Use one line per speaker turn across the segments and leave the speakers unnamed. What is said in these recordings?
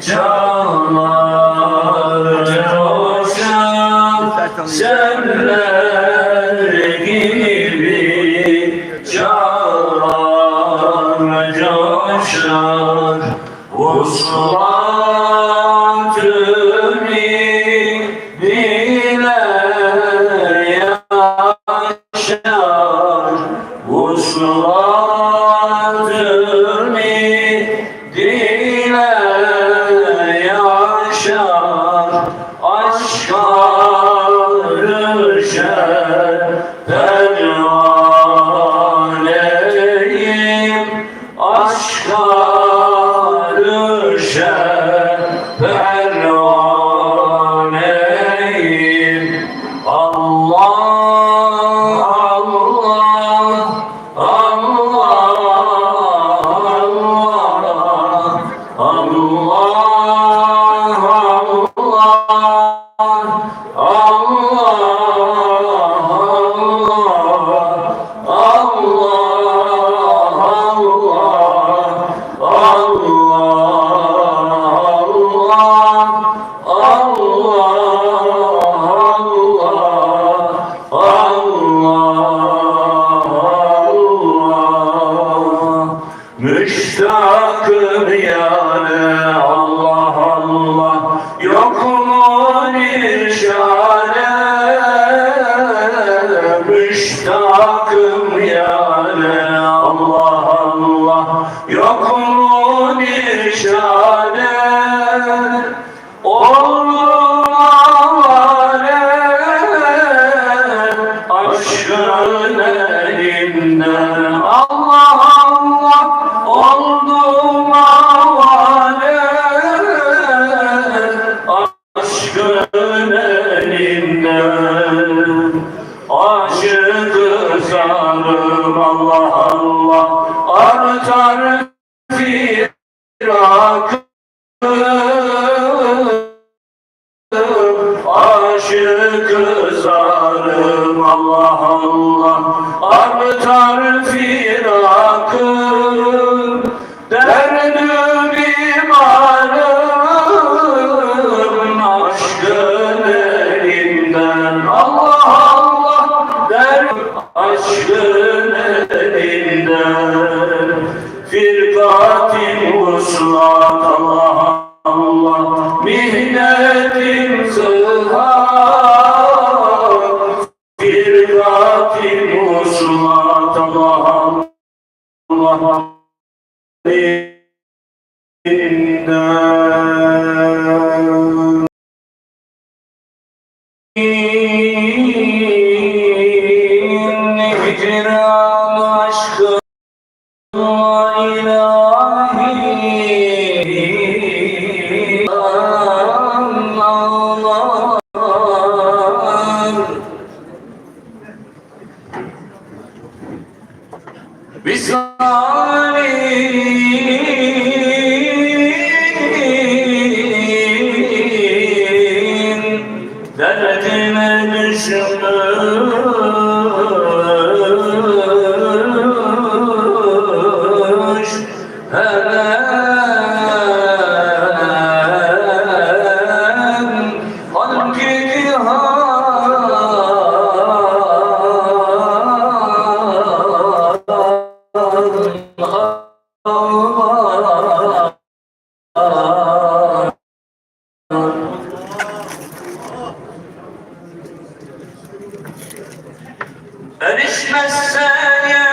সময় Aşkın elinden Aşık sarım Allah Allah. Artar Hey. Derdime düşündüm Erişmezsen ya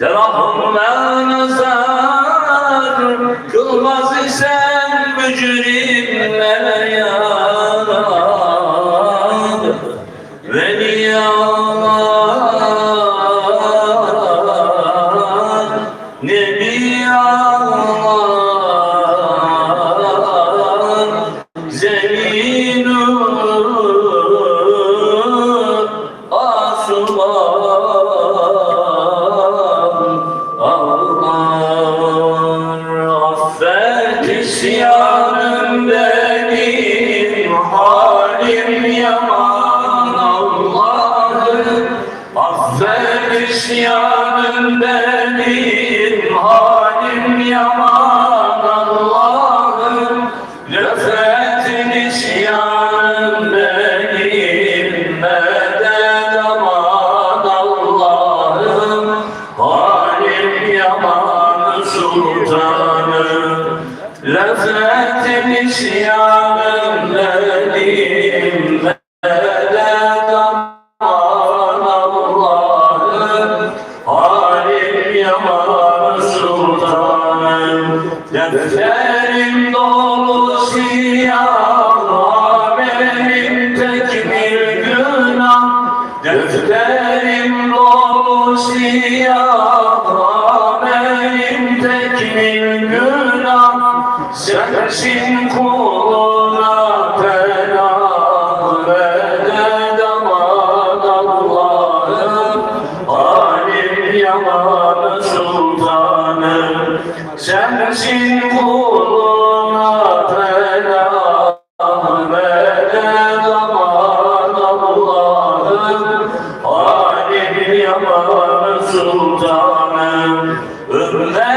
Rahman nazar kılmaz isen mücrimlere yarar Veli ağlar Nebi ağlar Zeminu asuman isyanım medet aman Allah'ım Halim yaman sultanım Defterim dolu siyah Benim bir günah Defterim dolu siyah Benim bir günah Sensin kuluna sultanım Ümmete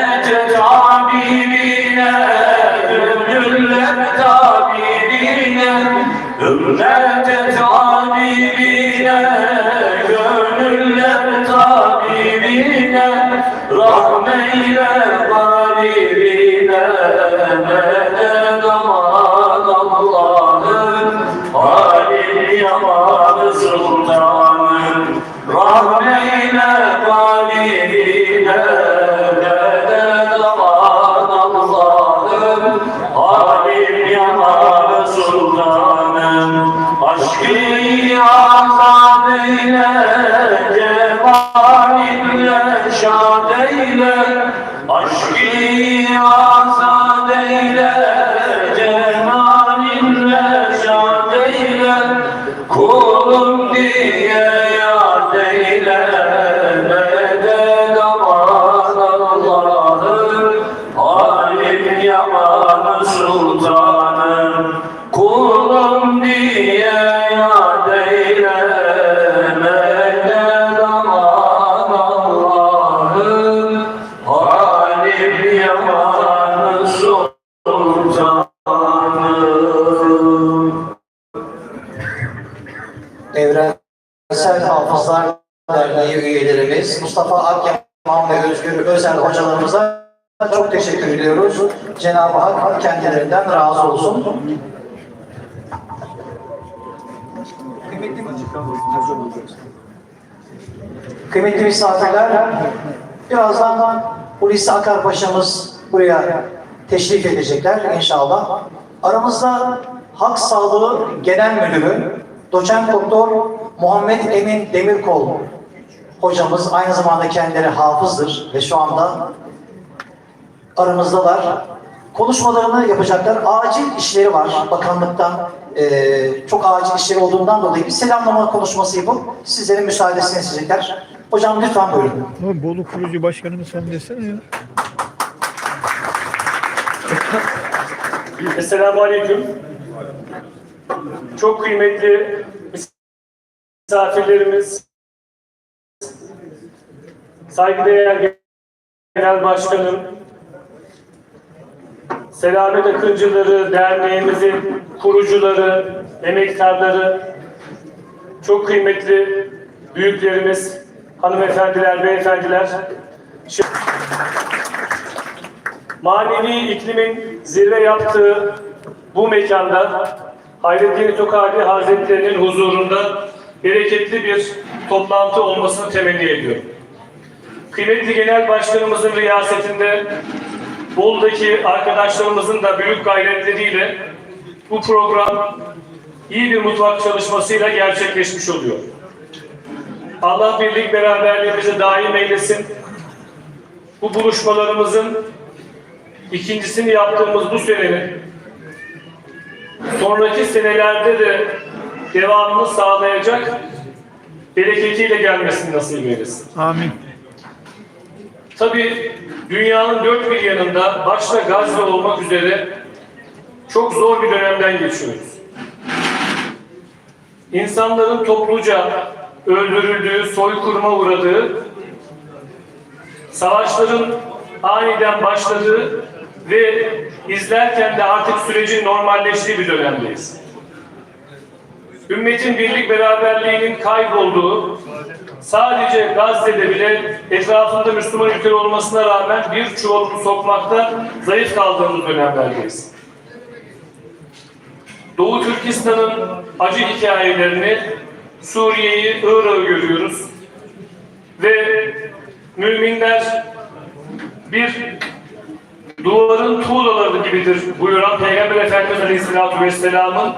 Mustafa Akyaman ve Özgür Özel hocalarımıza çok teşekkür ediyoruz. Cenab-ı Hak kendilerinden razı olsun. Kıymetli misafirler, birazdan Hulusi Akar Paşa'mız buraya teşrif edecekler inşallah. Aramızda Halk Sağlığı Genel Müdürü Doçent Doktor Muhammed Emin Demirkol hocamız aynı zamanda kendileri hafızdır ve şu anda aramızdalar. Konuşmalarını yapacaklar. Acil işleri var bakanlıktan. Ee, çok acil işleri olduğundan dolayı bir selamlama konuşması yapıp sizlerin müsaadesini isteyecekler. Hocam lütfen buyurun.
Ama Bolu Kurucu Başkanımız sen desene ya. Esselamu Aleyküm. Çok kıymetli misafirlerimiz, saygıdeğer Genel Başkanım, Selamet Akıncıları Derneğimizin kurucuları, emektarları, çok kıymetli büyüklerimiz, hanımefendiler, beyefendiler, manevi iklimin zirve yaptığı bu mekanda Hayrettin Tokadi Hazretleri'nin huzurunda bereketli bir toplantı olmasını temenni ediyorum. Kıymetli Genel Başkanımızın riyasetinde Bolu'daki arkadaşlarımızın da büyük gayretleriyle bu program iyi bir mutfak çalışmasıyla gerçekleşmiş oluyor. Allah birlik beraberliğimizi daim eylesin. Bu buluşmalarımızın ikincisini yaptığımız bu senenin sonraki senelerde de devamını sağlayacak bereketiyle gelmesini nasip eylesin.
Amin.
Tabii dünyanın dört bir yanında başta Gazze olmak üzere çok zor bir dönemden geçiyoruz. İnsanların topluca öldürüldüğü, soykırıma uğradığı, savaşların aniden başladığı ve izlerken de artık sürecin normalleştiği bir dönemdeyiz. Ümmetin birlik beraberliğinin kaybolduğu, sadece Gazze'de bile etrafında Müslüman ülke olmasına rağmen bir çuvalını sokmakta zayıf kaldığımız dönemlerdeyiz. Doğu Türkistan'ın acı hikayelerini, Suriye'yi, Irak'ı görüyoruz. Ve müminler bir duvarın tuğlaları gibidir buyuran Peygamber Efendimiz Aleyhisselatü Vesselam'ın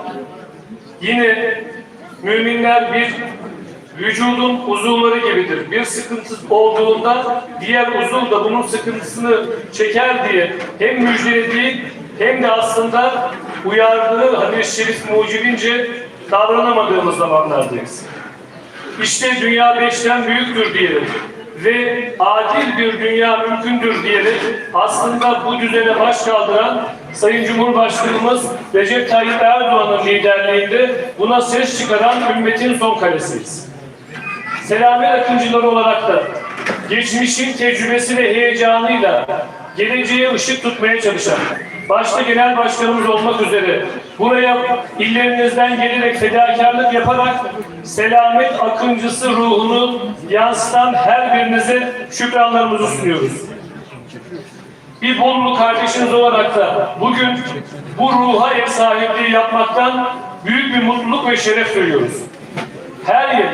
yine müminler bir vücudun uzuvları gibidir. Bir sıkıntı olduğunda diğer uzuv da bunun sıkıntısını çeker diye hem müjdelediği hem de aslında uyardığı hadis-i şerif mucibince davranamadığımız zamanlardayız. İşte dünya beşten büyüktür diyerek ve adil bir dünya mümkündür diyerek aslında bu düzene baş kaldıran Sayın Cumhurbaşkanımız Recep Tayyip Erdoğan'ın liderliğinde buna ses çıkaran ümmetin son kalesiyiz. Selamet akıncıları olarak da geçmişin tecrübesi ve heyecanıyla geleceğe ışık tutmaya çalışan, başta genel başkanımız olmak üzere buraya illerinizden gelerek fedakarlık yaparak selamet akıncısı ruhunu yansıtan her birinize şükranlarımızı sunuyoruz. Bir Bolulu kardeşiniz olarak da bugün bu ruha ev sahipliği yapmaktan büyük bir mutluluk ve şeref duyuyoruz. Her yıl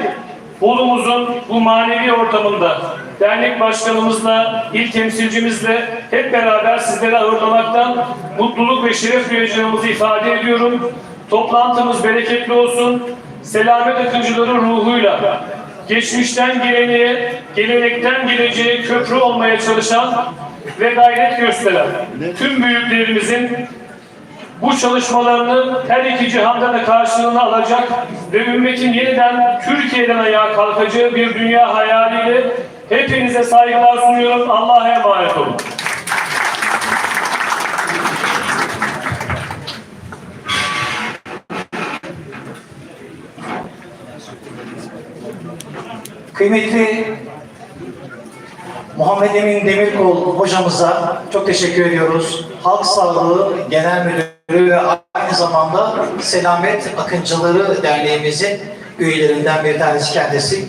Bolu'muzun bu manevi ortamında dernek başkanımızla, il temsilcimizle hep beraber sizleri ağırlamaktan mutluluk ve şeref duyacağımızı ifade ediyorum. Toplantımız bereketli olsun. Selamet akıncıları ruhuyla geçmişten geleneğe, gelenekten geleceğe köprü olmaya çalışan ve gayret gösteren tüm büyüklerimizin bu çalışmalarını her iki cihanda da karşılığını alacak ve ümmetin yeniden Türkiye'den ayağa kalkacağı bir dünya hayaliyle hepinize saygılar sunuyorum. Allah'a emanet olun.
Kıymetli Muhammed Emin Demirkol hocamıza çok teşekkür ediyoruz. Halk Sağlığı Genel Müdürü ve aynı zamanda Selamet Akıncıları Derneğimizin üyelerinden bir tanesi kendisi.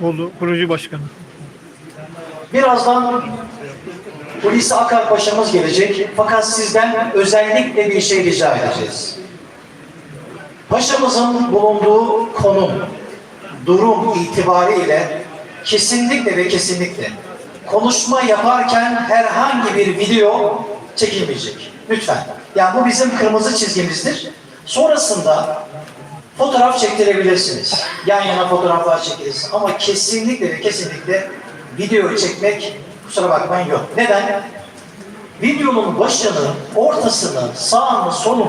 Bolu kurucu başkanı.
Birazdan Hulusi Akar Paşa'mız gelecek. Fakat sizden özellikle bir şey rica edeceğiz. Paşamızın bulunduğu konum, durum itibariyle kesinlikle ve kesinlikle konuşma yaparken herhangi bir video çekilmeyecek. Lütfen. Yani bu bizim kırmızı çizgimizdir. Sonrasında fotoğraf çektirebilirsiniz. Yan yana fotoğraflar çekilirsin. Ama kesinlikle ve kesinlikle video çekmek kusura bakmayın yok. Neden? Videonun başını, ortasını, sağını, solunu